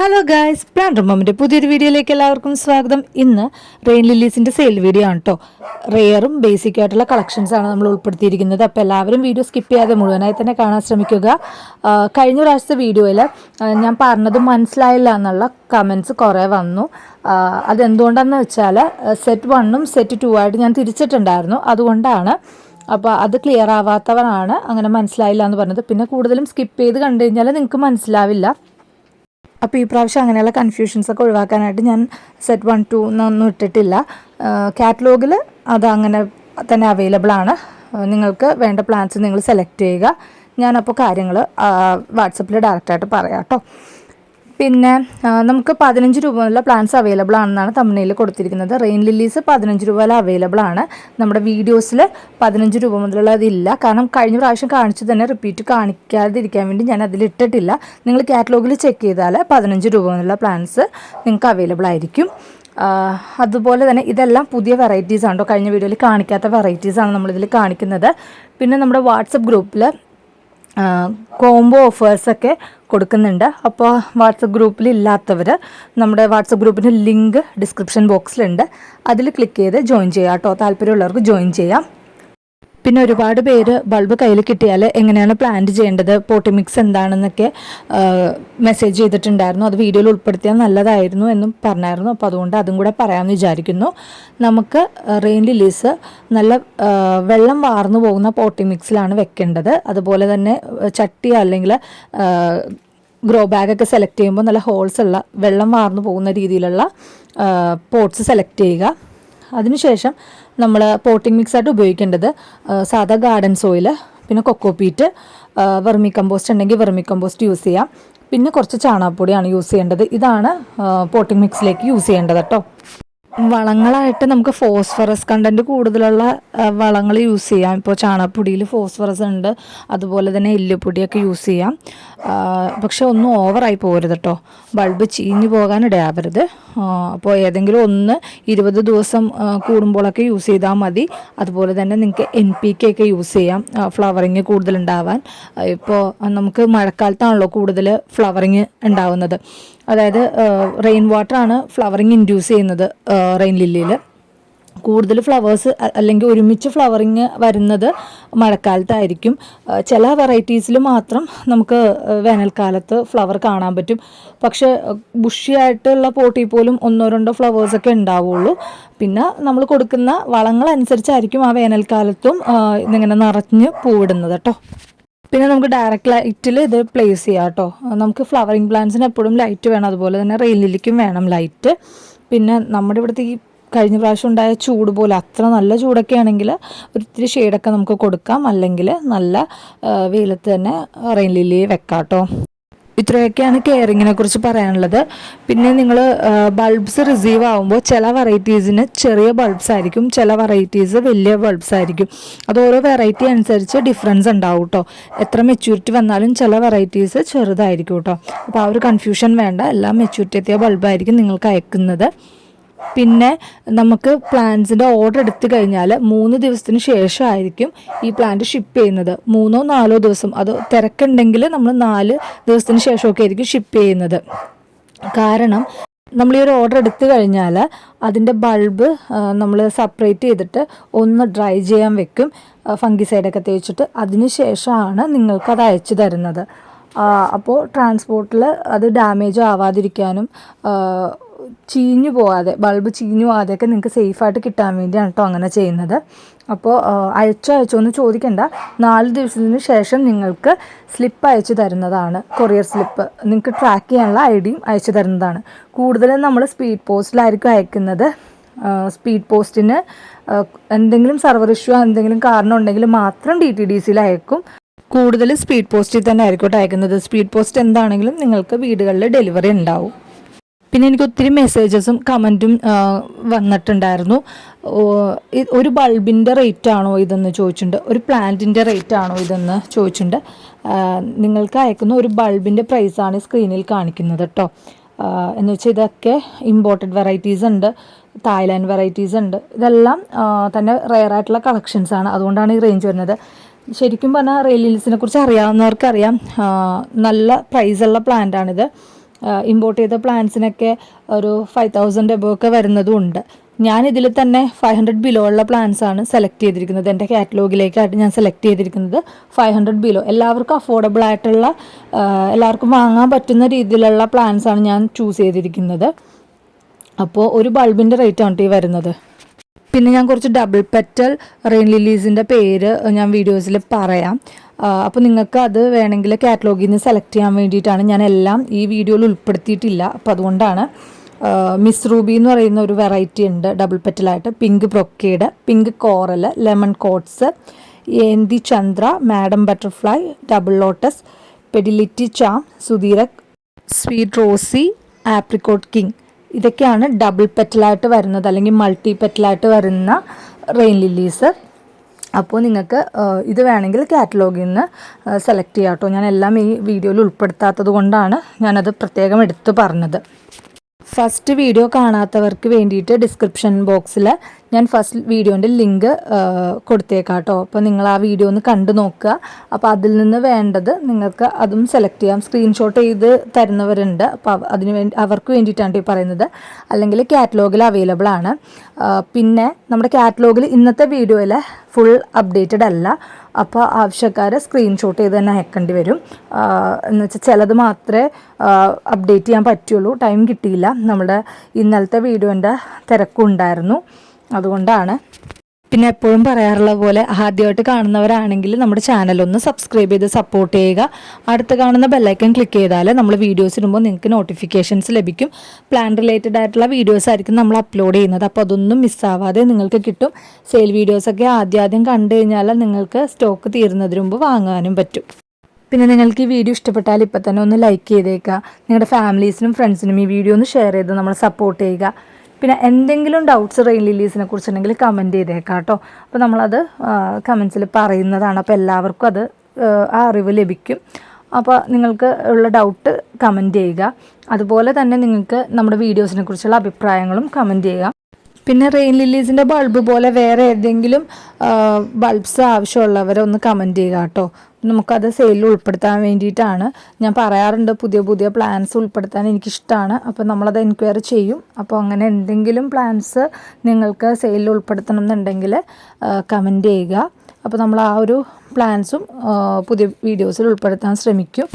Hello guys plant മമ്മിന്റെ പുതിയൊരു വീഡിയോയിലേക്ക് എല്ലാവർക്കും സ്വാഗതം. ഇന്ന് റെയിൻ ലില്ലീസിന്റെ സെയിൽ വീഡിയോ ആണ് കേട്ടോ റെയറും ബേസിക് ആയിട്ടുള്ള കളക്ഷൻസ് ആണ് നമ്മൾ ഉൾപ്പെടുത്തിയിരിക്കുന്നത്. അപ്പോൾ എല്ലാവരും വീഡിയോ സ്കിപ്പ് ചെയ്യാതെ മുഴുവനായി തന്നെ കാണാൻ ശ്രമിക്കുക. കഴിഞ്ഞ പ്രാവശ്യത്തെ വീഡിയോയിൽ ഞാൻ പറഞ്ഞത് മനസ്സിലായില്ല എന്നുള്ള കമൻസ് കുറേ വന്നു. അതെന്തുകൊണ്ടാന്ന് വെച്ചാൽ സെറ്റ് വണ്ണും സെറ്റ് ടു ആയിട്ട് ഞാൻ തിരിച്ചിട്ടുണ്ടായിരുന്നു. അതുകൊണ്ടാണ്. അപ്പോൾ അത് ക്ലിയർ ആവാത്തവനാണ്. അങ്ങനെ മനസ്സിലായില്ല എന്ന് പറഞ്ഞത്. പിന്നെ കൂടുതലും സ്കിപ്പ് ചെയ്ത് കണ്ടു കഴിഞ്ഞാൽ നിങ്ങൾക്ക് മനസ്സിലാവില്ല. അപ്പോൾ ഈ പ്രാവശ്യം അങ്ങനെയുള്ള കൺഫ്യൂഷൻസ് ഒക്കെ ഒഴിവാക്കാനായിട്ട് ഞാൻ സെറ്റ് വൺ ടു എന്നൊന്നും ഇട്ടിട്ടില്ല. കാറ്റലോഗിൽ അത് അങ്ങനെ തന്നെ അവൈലബിൾ ആണ്. നിങ്ങൾക്ക് വേണ്ട പ്ലാൻസ് നിങ്ങൾ സെലക്ട് ചെയ്യുക. ഞാനപ്പോൾ കാര്യങ്ങൾ വാട്സപ്പിൽ ഡയറക്റ്റായിട്ട് പറയാം കേട്ടോ പിന്നെ നമുക്ക് പതിനഞ്ച് രൂപ മുതലുള്ള പ്ലാൻസ് അവൈലബിൾ ആണെന്നാണ് തമിഴ്നയിൽ കൊടുത്തിരിക്കുന്നത്. റെയിൻ ലില്ലീസ് പതിനഞ്ച് രൂപ വരെ അവൈലബിൾ ആണ്. നമ്മുടെ വീഡിയോസിൽ പതിനഞ്ച് രൂപ മുതലുള്ളതില്ല കാരണം കഴിഞ്ഞ പ്രാവശ്യം കാണിച്ചു തന്നെ റിപ്പീറ്റ് കാണിക്കാതിരിക്കാൻ വേണ്ടി ഞാൻ അതിലിട്ടിട്ടില്ല നിങ്ങൾ കാറ്റലോഗിൽ ചെക്ക് ചെയ്താൽ പതിനഞ്ച് രൂപ മുതലുള്ള പ്ലാൻസ് നിങ്ങൾക്ക് അവൈലബിൾ ആയിരിക്കും. അതുപോലെ തന്നെ ഇതെല്ലാം പുതിയ വെറൈറ്റീസ് ആണ്? കഴിഞ്ഞ വീഡിയോയിൽ കാണിക്കാത്ത വെറൈറ്റീസ് ആണ് നമ്മളിതിൽ കാണിക്കുന്നത്. പിന്നെ നമ്മുടെ വാട്സപ്പ് ഗ്രൂപ്പിൽ കോംബോ ഓഫേഴ്സൊക്കെ കൊടുക്കുന്നുണ്ട്. അപ്പോൾ വാട്സപ്പ് ഗ്രൂപ്പിൽ ഇല്ലാത്തവർ നമ്മുടെ വാട്സപ്പ് ഗ്രൂപ്പിന്റെ ലിങ്ക് ഡിസ്ക്രിപ്ഷൻ ബോക്സിലുണ്ട്. അതിൽ ക്ലിക്ക് ചെയ്ത് ജോയിൻ ചെയ്യാം കേട്ടോ താല്പര്യമുള്ളവർക്ക് ജോയിൻ ചെയ്യാം. പിന്നെ ഒരുപാട് പേര് ബൾബ് കയ്യിൽ കിട്ടിയാൽ എങ്ങനെയാണ് പ്ലാന്റ് ചെയ്യേണ്ടത്? പോട്ടി മിക്സ് എന്താണെന്നൊക്കെ മെസ്സേജ് ചെയ്തിട്ടുണ്ടായിരുന്നു. അത് വീഡിയോയിൽ ഉൾപ്പെടുത്തിയാൽ നല്ലതായിരുന്നു എന്നും പറഞ്ഞായിരുന്നു. അപ്പോൾ അതുകൊണ്ട് അതും കൂടെ പറയാമെന്ന് വിചാരിക്കുന്നു. നമുക്ക് റെയിൻ ലിലീസ് നല്ല വെള്ളം വാർന്നു പോകുന്ന പോട്ടി മിക്സിലാണ് വെക്കേണ്ടത്. അതുപോലെ തന്നെ ചട്ടി അല്ലെങ്കിൽ ഗ്രോ ബാഗൊക്കെ സെലക്ട് ചെയ്യുമ്പോൾ നല്ല ഹോൾസ് ഉള്ള വെള്ളം വാർന്നു പോകുന്ന രീതിയിലുള്ള പോട്ട്സ് സെലക്ട് ചെയ്യുക. അതിനുശേഷം നമ്മൾ പോട്ടിംഗ് മിക്സ് ആയിട്ട് ഉപയോഗിക്കേണ്ടത് സാധാ ഗാർഡൻ സോയിൽ പിന്നെ കൊക്കോപീറ്റ് വെർമി കമ്പോസ്റ്റ് ഉണ്ടെങ്കിൽ വെർമി കമ്പോസ്റ്റ് യൂസ് ചെയ്യാം. പിന്നെ കുറച്ച് ചാണകപ്പൊടിയാണ് യൂസ് ചെയ്യേണ്ടത്. ഇതാണ് പോട്ടിംഗ് മിക്സിലേക്ക് യൂസ് ചെയ്യേണ്ടത് കേട്ടോ വളങ്ങളായിട്ട് നമുക്ക് ഫോസ്ഫറസ് കണ്ടന്റ് കൂടുതലുള്ള വളങ്ങൾ യൂസ് ചെയ്യാം. ഇപ്പോൾ ചാണകപ്പൊടിയിൽ ഫോസ്ഫറസ് ഉണ്ട്. അതുപോലെ തന്നെ എല്ലുപൊടിയൊക്കെ യൂസ് ചെയ്യാം. പക്ഷെ ഒന്നും ഓവറായി പോകരുത് കേട്ടോ ബൾബ് ചീഞ്ഞു പോകാനിടയാവരുത് അപ്പോൾ ഏതെങ്കിലും ഒന്ന് ഇരുപത് ദിവസം കൂടുമ്പോഴൊക്കെ യൂസ് ചെയ്താൽ മതി. അതുപോലെ തന്നെ നിങ്ങൾക്ക് എൻ പി കെ ഒക്കെ യൂസ് ചെയ്യാം. ഫ്ലവറിങ് കൂടുതലുണ്ടാവാൻ ഇപ്പോൾ നമുക്ക് മഴക്കാലത്താണല്ലോ കൂടുതൽ ഫ്ലവറിങ് ഉണ്ടാവുന്നത്. അതായത് റെയിൻ വാട്ടർ ആണ് ഫ്ലവറിങ് ഇൻഡ്യൂസ് ചെയ്യുന്നത് റെയിൻ ലില്ലിയിൽ കൂടുതൽ ഫ്ലവേഴ്സ് അല്ലെങ്കിൽ ഒരുമിച്ച് ഫ്ലവറിങ് വരുന്നത് മഴക്കാലത്തായിരിക്കും. ചില വെറൈറ്റീസിൽ മാത്രം നമുക്ക് വേനൽക്കാലത്ത് ഫ്ലവർ കാണാൻ പറ്റും. പക്ഷെ ബുഷിയായിട്ടുള്ള പോട്ടി പോലും ഒന്നോ രണ്ടോ ഫ്ലവേഴ്സൊക്കെ ഉണ്ടാവുള്ളൂ. പിന്നെ നമ്മൾ കൊടുക്കുന്ന വളങ്ങളനുസരിച്ചായിരിക്കും ആ വേനൽക്കാലത്തും ഇതിങ്ങനെ നിറഞ്ഞ് പൂവിടുന്നത് കേട്ടോ പിന്നെ നമുക്ക് ഡയറക്റ്റ് ലൈറ്റിൽ ഇത് പ്ലേസ് ചെയ്യാം കേട്ടോ. നമുക്ക് ഫ്ലവറിങ് പ്ലാന്റ്സിന് എപ്പോഴും ലൈറ്റ് വേണം. അതുപോലെ തന്നെ റെയിലിലേക്കും വേണം ലൈറ്റ് പിന്നെ നമ്മുടെ ഇവിടുത്തെ ഈ കഴിഞ്ഞ പ്രാവശ്യം ഉണ്ടായ ചൂട് പോലെ അത്ര നല്ല ചൂടൊക്കെ ആണെങ്കിൽ ഒരിത്തിരി ഷെയ്ഡൊക്കെ നമുക്ക് കൊടുക്കാം. അല്ലെങ്കിൽ നല്ല വെയിലത്ത് തന്നെ റെയിൻ വെക്കാം കേട്ടോ. ഇത്രയൊക്കെയാണ് കെയറിങ്ങിനെ കുറിച്ച് പറയാനുള്ളത്. പിന്നെ നിങ്ങൾ ബൾബ്സ് റിസീവ് ആകുമ്പോൾ ചില വെറൈറ്റീസിന് ചെറിയ ബൾബ്സ് ആയിരിക്കും ചില വെറൈറ്റീസ് വലിയ ബൾബ്സ് ആയിരിക്കും. അത് ഓരോ വെറൈറ്റി അനുസരിച്ച് ഡിഫറൻസ് ഉണ്ടാവും കേട്ടോ എത്ര മെച്യൂരിറ്റി വന്നാലും ചില വെറൈറ്റീസ് ചെറുതായിരിക്കും കേട്ടോ അപ്പോൾ ആ ഒരു കൺഫ്യൂഷൻ വേണ്ട. എല്ലാം മെച്യൂരിറ്റി എത്തിയ ബൾബായിരിക്കും നിങ്ങൾക്ക് അയക്കുന്നത്. പിന്നെ നമുക്ക് പ്ലാന്റ്സിന്റെ ഓർഡർ എടുത്തു കഴിഞ്ഞാൽ മൂന്ന് ദിവസത്തിന് ശേഷമായിരിക്കും ഈ പ്ലാന്റ് ഷിപ്പ് ചെയ്യുന്നത്. മൂന്നോ നാലോ ദിവസം. അത് തിരക്കുണ്ടെങ്കിൽ നമ്മൾ നാല് ദിവസത്തിന് ശേഷമൊക്കെ ആയിരിക്കും ഷിപ്പ് ചെയ്യുന്നത്. കാരണം നമ്മൾ ഈ ഒരു ഓർഡർ എടുത്തു കഴിഞ്ഞാൽ അതിന്റെ ബൾബ് നമ്മൾ സെപ്പറേറ്റ് ചെയ്തിട്ട് ഒന്ന് ഡ്രൈ ചെയ്യാൻ വെക്കും. ഫംഗിസൈഡൊക്കെ തേച്ചിട്ട് അതിന് ശേഷമാണ് അത് അയച്ചു തരുന്നത്. അപ്പോൾ ട്രാൻസ്പോർട്ടിൽ അത് ഡാമേജ് ആവാതിരിക്കാനും ചീഞ്ഞു പോവാതെ ബൾബ് ചീഞ്ഞു പോവാതെയൊക്കെ നിങ്ങൾക്ക് സേഫായിട്ട് കിട്ടാൻ വേണ്ടിയാണ് കേട്ടോ അങ്ങനെ ചെയ്യുന്നത്. അപ്പോൾ അയച്ചോ അയച്ചോ എന്ന് ചോദിക്കണ്ട. നാല് ദിവസത്തിന് ശേഷം നിങ്ങൾക്ക് സ്ലിപ്പ് അയച്ചു തരുന്നതാണ്. Courier slip. നിങ്ങൾക്ക് ട്രാക്ക് ചെയ്യാനുള്ള ഐ ഡിയും അയച്ചു തരുന്നതാണ്. കൂടുതലും നമ്മൾ സ്പീഡ് പോസ്റ്റിലായിരിക്കും അയക്കുന്നത്. സ്പീഡ് പോസ്റ്റിന് എന്തെങ്കിലും സർവർ ഇഷ്യൂ എന്തെങ്കിലും കാരണം ഉണ്ടെങ്കിൽ മാത്രം ഡി ടി ഡി സിയിൽ അയക്കും. കൂടുതൽ സ്പീഡ് പോസ്റ്റിൽ തന്നെ ആയിരിക്കും അയക്കുന്നത്. സ്പീഡ് പോസ്റ്റ് എന്താണെങ്കിലും നിങ്ങൾക്ക് വീടുകളിൽ ഡെലിവറി ഉണ്ടാവും. പിന്നെ എനിക്ക് ഒത്തിരി മെസ്സേജസും കമന്റും വന്നിട്ടുണ്ടായിരുന്നു. ഒരു ബൾബിന്റെ റേറ്റ് ആണോ ഇതെന്ന് ചോദിച്ചിട്ടുണ്ട്. ഒരു പ്ലാന്റിന്റെ റേറ്റ് ആണോ ഇതെന്ന് ചോദിച്ചിട്ടുണ്ട്. നിങ്ങൾക്ക് അയക്കുന്ന ഒരു ബൾബിന്റെ പ്രൈസാണ് സ്ക്രീനിൽ കാണിക്കുന്നത് കേട്ടോ എന്ന് വെച്ചാൽ ഇതൊക്കെ ഇമ്പോർട്ടഡ് വെറൈറ്റീസ് ഉണ്ട്. തായ്ലാൻഡ് വെറൈറ്റീസ് ഉണ്ട്. ഇതെല്ലാം തന്നെ റെയർ ആയിട്ടുള്ള കളക്ഷൻസ് ആണ്. അതുകൊണ്ടാണ് ഈ റേഞ്ച് വരുന്നത്. ശരിക്കും പറഞ്ഞാൽ റെയിൽ ഹിൽസിനെ കുറിച്ച് അറിയാവുന്നവർക്കറിയാം. നല്ല പ്രൈസുള്ള പ്ലാന്റാണിത് ഇമ്പോർട്ട് ചെയ്ത പ്ലാൻസിനൊക്കെ ഒരു ഫൈവ് തൗസൻഡ് എബോ ഒക്കെ വരുന്നതും ഉണ്ട് ഞാൻ ഇതിൽ തന്നെ ഫൈവ് ഹൺഡ്രഡ് ബിലോ ഉള്ള പ്ലാൻസ് ആണ് സെലക്ട് ചെയ്തിരിക്കുന്നത്. എന്റെ കാറ്റലോഗിലേക്കായിട്ട് ഞാൻ സെലക്ട് ചെയ്തിരിക്കുന്നത് ഫൈവ് ഹൺഡ്രഡ് ബിലോ എല്ലാവർക്കും അഫോർഡബിൾ ആയിട്ടുള്ള എല്ലാവർക്കും വാങ്ങാൻ പറ്റുന്ന രീതിയിലുള്ള പ്ലാൻസ് ആണ് ഞാൻ ചൂസ് ചെയ്തിരിക്കുന്നത്. അപ്പോൾ ഒരു ബൾബിന്റെ റേറ്റ് ആണ് ഈ വരുന്നത്. പിന്നെ ഞാൻ കുറച്ച് ഡബിൾ പെറ്റൽ റെയിൻ ലില്ലീസിന്റെ പേര് ഞാൻ വീഡിയോസിൽ പറയാം. അപ്പോൾ നിങ്ങൾക്ക് അത് വേണമെങ്കിൽ കാറ്റലോഗിൽ നിന്ന് സെലക്ട് ചെയ്യാൻ വേണ്ടിയിട്ടാണ് ഞാൻ എല്ലാം ഈ വീഡിയോയിൽ ഉൾപ്പെടുത്തിയിട്ടില്ല. അപ്പോൾ അതുകൊണ്ടാണ് മിസ് റൂബി എന്ന് പറയുന്ന ഒരു വെറൈറ്റി ഉണ്ട് double പെറ്റലായിട്ട് pink brocade pink coral lemon coats ഏന്തി Chandra madam butterfly double lotus പെഡിലിറ്റി charm സുധീരക് സ്വീറ്റ് റോസി ആപ്രിക്കോട്ട് കിങ് ഇതൊക്കെയാണ് ഡബിൾ പെറ്റലായിട്ട് വരുന്നത് അല്ലെങ്കിൽ മൾട്ടി പെറ്റലായിട്ട് വരുന്ന റെയിൻ ലില്ലീസ് അപ്പോൾ നിങ്ങൾക്ക് ഇത് വേണമെങ്കിൽ കാറ്റലോഗിൽ നിന്ന് സെലക്ട് ചെയ്യാം കേട്ടോ. ഞാൻ എല്ലാം ഈ വീഡിയോയിൽ ഉൾപ്പെടുത്താത്തത് കൊണ്ടാണ് ഞാനത് പ്രത്യേകം എടുത്തു പറഞ്ഞത്. ഫസ്റ്റ് വീഡിയോ കാണാത്തവർക്ക് വേണ്ടിയിട്ട് ഡിസ്ക്രിപ്ഷൻ ബോക്സിൽ ഞാൻ ഫസ്റ്റ് വീഡിയോന്റെ ലിങ്ക് കൊടുത്തേക്കാം കേട്ടോ അപ്പോൾ നിങ്ങൾ ആ വീഡിയോ ഒന്ന് കണ്ടു നോക്കുക. അപ്പോൾ അതിൽ നിന്ന് വേണ്ടത് നിങ്ങൾക്ക് അതും സെലക്ട് ചെയ്യാം. സ്ക്രീൻഷോട്ട് ചെയ്ത് തരുന്നവരുണ്ട്. അപ്പോൾ അതിന് വേണ്ടി അവർക്ക് വേണ്ടിയിട്ടാണ് ഈ പറയുന്നത്. അല്ലെങ്കിൽ കാറ്റലോഗിൽ അവൈലബിൾ ആണ്. പിന്നെ നമ്മുടെ കാറ്റലോഗിൽ ഇന്നത്തെ വീഡിയോയിൽ ഫുൾ അപ്ഡേറ്റഡ് അല്ല. അപ്പോൾ ആവശ്യക്കാർ സ്ക്രീൻഷോട്ട് ചെയ്ത് തന്നെ അയക്കേണ്ടി വരും. എന്ന് വെച്ചാൽ ചിലത് മാത്രമേ അപ്ഡേറ്റ് ചെയ്യാൻ പറ്റുള്ളൂ. ടൈം കിട്ടിയില്ല. നമ്മുടെ ഇന്നലത്തെ വീഡിയോന്റെ തിരക്കുണ്ടായിരുന്നു അതുകൊണ്ടാണ്. പിന്നെ എപ്പോഴും പറയാറുള്ള പോലെ ആദ്യമായിട്ട് കാണുന്നവരാണെങ്കിൽ നമ്മുടെ ചാനൽ ഒന്ന് സബ്സ്ക്രൈബ് ചെയ്ത് സപ്പോർട്ട് ചെയ്യുക. അടുത്ത് കാണുന്ന ബെല്ലൈക്കൺ ക്ലിക്ക് ചെയ്താൽ നമ്മൾ വീഡിയോസ് ഇടുമ്പോൾ നിങ്ങൾക്ക് നോട്ടിഫിക്കേഷൻസ് ലഭിക്കും. പ്ലാൻ റിലേറ്റഡ് ആയിട്ടുള്ള വീഡിയോസ് ആയിരിക്കും നമ്മൾ അപ്ലോഡ് ചെയ്യുന്നത്. അപ്പോൾ അതൊന്നും മിസ്സാവാതെ നിങ്ങൾക്ക് കിട്ടും. സെയിൽ വീഡിയോസൊക്കെ ആദ്യം ആദ്യം കണ്ടു കഴിഞ്ഞാൽ നിങ്ങൾക്ക് സ്റ്റോക്ക് തീരുന്നതിന് മുമ്പ് വാങ്ങാനും പറ്റും. പിന്നെ നിങ്ങൾക്ക് ഈ വീഡിയോ ഇഷ്ടപ്പെട്ടാൽ ഇപ്പം തന്നെ ഒന്ന് ലൈക്ക് ചെയ്തേക്കുക. നിങ്ങളുടെ ഫാമിലീസിനും ഫ്രണ്ട്സിനും ഈ വീഡിയോ ഒന്ന് ഷെയർ ചെയ്ത് നമ്മൾ സപ്പോർട്ട് ചെയ്യുക. പിന്നെ എന്തെങ്കിലും ഡൗട്ട്സ് റെയിൻ ലില്ലീസിനെ കുറിച്ചുണ്ടെങ്കിൽ കമന്റ് ചെയ്തേക്കാം കേട്ടോ. അപ്പോൾ നമ്മളത് കമൻസിൽ പറയുന്നതാണ്. അപ്പോൾ എല്ലാവർക്കും അത് ആ, അറിവ് ലഭിക്കും. അപ്പോൾ നിങ്ങൾക്ക് ഉള്ള ഡൗട്ട് കമന്റ് ചെയ്യുക. അതുപോലെ തന്നെ നിങ്ങൾക്ക് നമ്മുടെ വീഡിയോസിനെ കുറിച്ചുള്ള അഭിപ്രായങ്ങളും കമന്റ് ചെയ്യുക. പിന്നെ റെയിൻ ലില്ലീസിന്റെ ബൾബ് പോലെ വേറെ ഏതെങ്കിലും ബൾബ്സ് ആവശ്യമുള്ളവരെ ഒന്ന് കമന്റ് ചെയ്യുക കേട്ടോ. നമുക്കത് സെയിലിൽ ഉൾപ്പെടുത്താൻ വേണ്ടിയിട്ടാണ്. ഞാൻ പറയാറുണ്ട് പുതിയ പുതിയ പ്ലാൻസ് ഉൾപ്പെടുത്താൻ എനിക്കിഷ്ടമാണ് അപ്പോൾ നമ്മളത് എൻക്വയറി ചെയ്യും. അപ്പോൾ അങ്ങനെ എന്തെങ്കിലും പ്ലാൻസ് നിങ്ങൾക്ക് സെയിലിൽ ഉൾപ്പെടുത്തണം എന്നുണ്ടെങ്കിൽ കമന്റ് ചെയ്യുക. അപ്പോൾ നമ്മൾ ആ ഒരു പ്ലാൻസും പുതിയ വീഡിയോസിൽ ഉൾപ്പെടുത്താൻ ശ്രമിക്കും.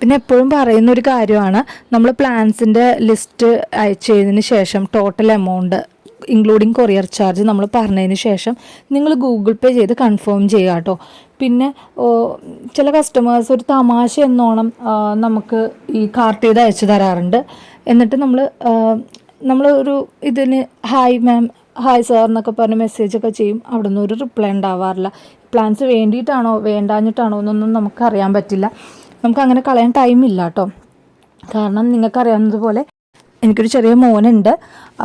പിന്നെ എപ്പോഴും പറയുന്ന ഒരു കാര്യമാണ് നമ്മൾ പ്ലാൻസിന്റെ ലിസ്റ്റ് അയച്ചതിന് ശേഷം total amount including courier charge നമ്മൾ പറഞ്ഞതിന് ശേഷം നിങ്ങൾ ഗൂഗിൾ പേ ചെയ്ത് കൺഫേം ചെയ്യുക കേട്ടോ പിന്നെ ചില കസ്റ്റമേഴ്സ് ഒരു തമാശ എന്നോണം നമുക്ക് ഈ കാർട്ട് ചെയ്ത് അയച്ചു തരാറുണ്ട്. എന്നിട്ട് നമ്മൾ നമ്മൾ ഒരു ഇതിന് ഹായ് മാം ഹായ് സാർ എന്നൊക്കെ പറഞ്ഞ് മെസ്സേജൊക്കെ ചെയ്യും. അവിടെ നിന്ന് ഒരു റിപ്ലൈ ഉണ്ടാവാറില്ല. പ്ലാൻസ് വേണ്ടിയിട്ടാണോ വേണ്ടാഞ്ഞിട്ടാണോ എന്നൊന്നും നമുക്ക് അറിയാൻ പറ്റില്ല. നമുക്ക് അങ്ങനെ കളയാൻ ടൈമില്ല കേട്ടോ കാരണം നിങ്ങൾക്കറിയാവുന്നതുപോലെ എനിക്കൊരു ചെറിയ മോനുണ്ട്.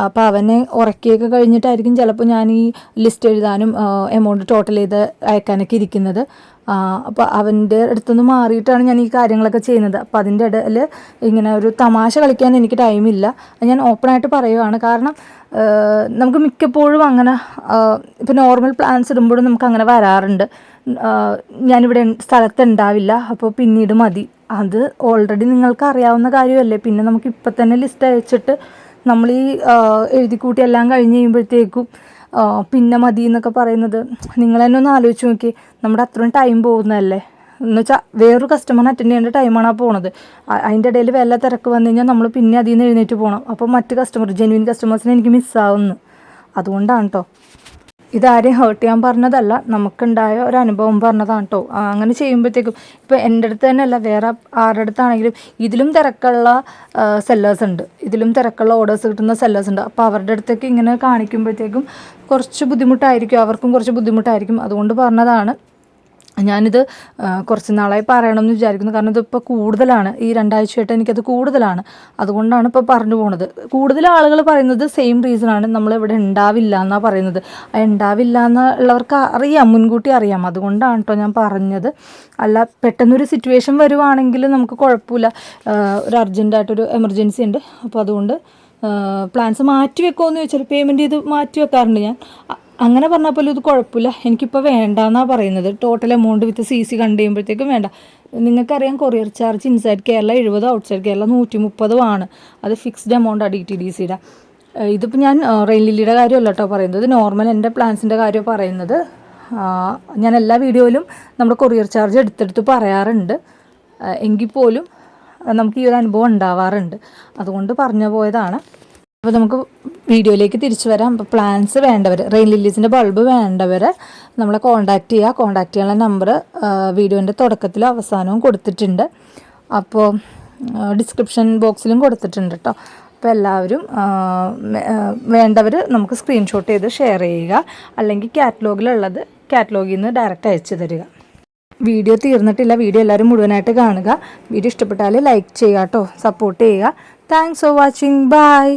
അപ്പോൾ അവനെ ഉറക്കിയൊക്കെ കഴിഞ്ഞിട്ടായിരിക്കും ചിലപ്പോൾ ഞാൻ ഈ ലിസ്റ്റ് എഴുതാനും എമൗണ്ട് ടോട്ടൽ ചെയ്ത് അയക്കാനൊക്കെ ഇരിക്കുന്നത്. അപ്പോൾ അവന്റെ അടുത്തുനിന്ന് മാറിയിട്ടാണ് ഞാൻ ഈ കാര്യങ്ങളൊക്കെ ചെയ്യുന്നത്. അപ്പോൾ അതിന്റെ ഇടയിൽ ഇങ്ങനെ ഒരു തമാശ കളിക്കാൻ എനിക്ക് ടൈമില്ല ഞാൻ ഓപ്പണായിട്ട് പറയുവാണ്. കാരണം നമുക്ക് മിക്കപ്പോഴും അങ്ങനെ ഇപ്പോൾ നോർമൽ പ്ലാൻസ് ഇടുമ്പോഴും നമുക്ക് അങ്ങനെ വരാറുണ്ട്. ഞാനിവിടെ സ്ഥലത്ത് ഉണ്ടാവില്ല അപ്പോൾ പിന്നീട് മതി. അത് ഓൾറെഡി നിങ്ങൾക്ക് അറിയാവുന്ന കാര്യമല്ലേ. പിന്നെ നമുക്ക് ഇപ്പം തന്നെ ലിസ്റ്റ് അയച്ചിട്ട് നമ്മൾ ഈ എഴുതിക്കൂട്ടി എല്ലാം കഴിഞ്ഞ് കഴിയുമ്പോഴത്തേക്കും പിന്നെ മതി എന്നൊക്കെ പറയുന്നത്. നിങ്ങൾ തന്നെ ഒന്ന് ആലോചിച്ച് നോക്കി. നമ്മുടെ അത്രയും ടൈം പോകുന്നതല്ലേ? എന്ന് വെച്ചാൽ വേറൊരു കസ്റ്റമറിനെ അറ്റൻഡ് ചെയ്യേണ്ട ടൈമാണ് ആ പോണത്. അതിന്റെ ഇടയിൽ വല്ല തിരക്ക് വന്നു കഴിഞ്ഞാൽ നമ്മൾ പിന്നെ അതിൽ നിന്ന് എഴുന്നേറ്റ് പോകണം അപ്പോൾ മറ്റ് കസ്റ്റമർ ജെന്വിൻ കസ്റ്റമേഴ്സിനെ എനിക്ക് മിസ്സാവുന്നു അതുകൊണ്ടാണ് കേട്ടോ ഇതാരെയും ഹേർട്ട് ചെയ്യാൻ പറഞ്ഞതല്ല. നമുക്കുണ്ടായ ഒരു അനുഭവം പറഞ്ഞതാണ് കേട്ടോ അങ്ങനെ ചെയ്യുമ്പോഴത്തേക്കും ഇപ്പോൾ എന്റെ അടുത്ത് തന്നെയല്ല വേറെ ആരുടെ അടുത്താണെങ്കിലും ഇതിലും തിരക്കുള്ള സെല്ലേഴ്സ് ഉണ്ട്. ഇതിലും തിരക്കുള്ള ഓർഡേഴ്സ് കിട്ടുന്ന സെല്ലേഴ്സ് ഉണ്ട്. അപ്പോൾ അവരുടെ അടുത്തേക്ക് ഇങ്ങനെ കാണിക്കുമ്പോഴത്തേക്കും കുറച്ച് ബുദ്ധിമുട്ടായിരിക്കും. അവർക്കും കുറച്ച് ബുദ്ധിമുട്ടായിരിക്കും. അതുകൊണ്ട് പറഞ്ഞതാണ്. ഞാനിത് കുറച്ച് നാളായി പറയണമെന്ന് വിചാരിക്കുന്നു. കാരണം ഇതിപ്പോൾ കൂടുതലാണ്. ഈ രണ്ടാഴ്ചയായിട്ട് എനിക്കത് കൂടുതലാണ്. അതുകൊണ്ടാണ് ഇപ്പോൾ പറഞ്ഞു പോണത്. കൂടുതൽ ആളുകൾ പറയുന്നത് സെയിം റീസണാണ് നമ്മളിവിടെ ഉണ്ടാവില്ല എന്നാണ് പറയുന്നത്. ഉണ്ടാവില്ല എന്നുള്ളവർക്ക് അറിയാം. മുൻകൂട്ടി അറിയാം. അതുകൊണ്ടാണ് കേട്ടോ ഞാൻ പറഞ്ഞത്. അല്ല പെട്ടെന്നൊരു സിറ്റുവേഷൻ വരുവാണെങ്കിൽ നമുക്ക് കുഴപ്പമില്ല. ഒരു അർജന്റായിട്ടൊരു എമർജൻസി ഉണ്ട്. അപ്പോൾ അതുകൊണ്ട് പ്ലാൻസ് മാറ്റി വെക്കുമോ എന്ന് ചോദിച്ചാൽ പേയ്മെന്റ് ചെയ്ത് മാറ്റി വെക്കാറുണ്ട് ഞാൻ. അങ്ങനെ പറഞ്ഞാൽ പോലും ഇത് കുഴപ്പമില്ല. എനിക്കിപ്പോൾ വേണ്ടാന്നാണ് പറയുന്നത്. Total amount with C C കണ്ടു കഴിയുമ്പോഴത്തേക്കും വേണ്ട. നിങ്ങൾക്കറിയാം കൊറിയർ ചാർജ് ഇൻസൈഡ് കേരള എഴുപത് ഔട്ട്സൈഡ് കേരള നൂറ്റി മുപ്പതും ആണ്. അത് fixed amount D T. D സിയുടെ ഇതിപ്പോൾ ഞാൻ റെയിൽ ലില്ലിയുടെ കാര്യമല്ല കേട്ടോ പറയുന്നത്. നോർമൽ എന്റെ പ്ലാൻസിന്റെ കാര്യം പറയുന്നത്. ഞാൻ എല്ലാ വീഡിയോയിലും നമ്മുടെ കൊറിയർ ചാർജ് എടുത്തെടുത്ത് പറയാറുണ്ട്. എങ്കിൽ പോലും നമുക്ക് ഈ ഒരു അനുഭവം ഉണ്ടാവാറുണ്ട്. അതുകൊണ്ട് പറഞ്ഞു പോയതാണ്. അപ്പോൾ നമുക്ക് വീഡിയോയിലേക്ക് തിരിച്ചു വരാം. അപ്പോൾ പ്ലാൻസ് വേണ്ടവർ റെയിൻ ലില്ലീസിന്റെ ബൾബ് വേണ്ടവർ നമ്മളെ കോൺടാക്റ്റ് ചെയ്യുക കോൺടാക്റ്റ് ചെയ്യാനുള്ള നമ്പർ വീഡിയോന്റെ തുടക്കത്തിലും അവസാനവും കൊടുത്തിട്ടുണ്ട്. അപ്പോൾ ഡിസ്ക്രിപ്ഷൻ ബോക്സിലും കൊടുത്തിട്ടുണ്ട് കേട്ടോ അപ്പോൾ എല്ലാവരും വേണ്ടവർ നമുക്ക് സ്ക്രീൻഷോട്ട് ചെയ്ത് ഷെയർ ചെയ്യുക. അല്ലെങ്കിൽ കാറ്റലോഗിലുള്ളത് കാറ്റലോഗിൽ നിന്ന് ഡയറക്റ്റ് അയച്ചു തരിക. വീഡിയോ തീർന്നിട്ടില്ല. വീഡിയോ എല്ലാവരും മുഴുവനായിട്ട് കാണുക. വീഡിയോ ഇഷ്ടപ്പെട്ടാൽ ലൈക്ക് ചെയ്യുക കേട്ടോ സപ്പോർട്ട് ചെയ്യുക. Thanks for watching bye